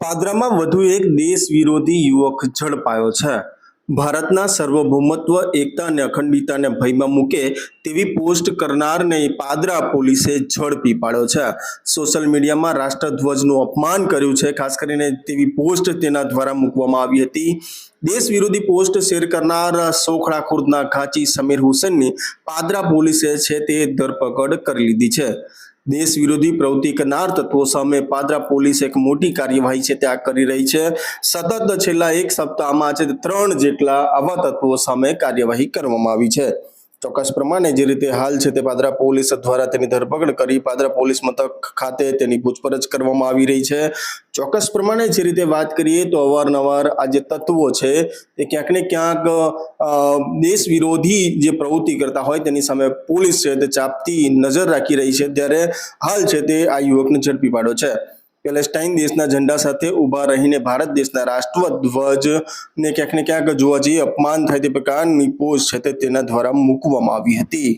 પાદરામાં વધુ એક દેશ વિરોધી યુવક ઝડપાયો છે. ભારતના સર્વભૌમત્વ, એકતા અને અખંડિતતાને ભયમાં મૂકે તેવી પોસ્ટ કરનારને પાદરા પોલીસે ઝડપી પાડ્યો છે. સોશિયલ મીડિયામાં રાષ્ટ્રધ્વજનું અપમાન કર્યું છે. ખાસ કરીને તેવી પોસ્ટ તેના દ્વારા મૂકવામાં આવી હતી. દેશ વિરોધી પોસ્ટ શેર કરનાર સોખડા ખુર્દના ઘાંચી સમીર હુસેનની પાદરા પોલીસે છે તે ધરપકડ કરી લીધી છે. દેશ વિરોધી પ્રવૃત્તિ કરનાર તત્વો સામે પાદરા પોલીસ એક મોટી કાર્યવાહી છે ત્યાં કરી રહી છે. સતત છેલ્લા એક સપ્તાહમાં છે ત્રણ જેટલા આવા તત્વો સામે કાર્યવાહી કરવામાં આવી છે. ચોક્કસ પ્રમાણે જે રીતે હાલ છે તે પાદરા પોલીસ દ્વારા તેની ધરપકડ કરી પાદરા પોલીસ મથક ખાતે તેની પૂછપરછ કરવામાં આવી રહી છે. ચોક્કસ પ્રમાણે જે રીતે વાત કરીએ તો અવારનવાર આ જે તત્વો છે તે ક્યાંક ને ક્યાંક દેશ વિરોધી જે પ્રવૃત્તિ કરતા હોય તેની સામે પોલીસ છે તે ચાપતી નજર રાખી રહી છે. ત્યારે હાલ છે તે આ યુવકને ઝડપી પાડ્યો છે. પેલેસ્ટાઇન દેશના ઝંડા સાથે ઊભા રહીને ભારત દેશના રાષ્ટ્રધ્વજ ને ક્યાંક ને ક્યાંક જોવા જઈએ, અપમાન થાય તે પ્રકારની પોઝ છે તે તેના દ્વારા મૂકવામાં આવી હતી.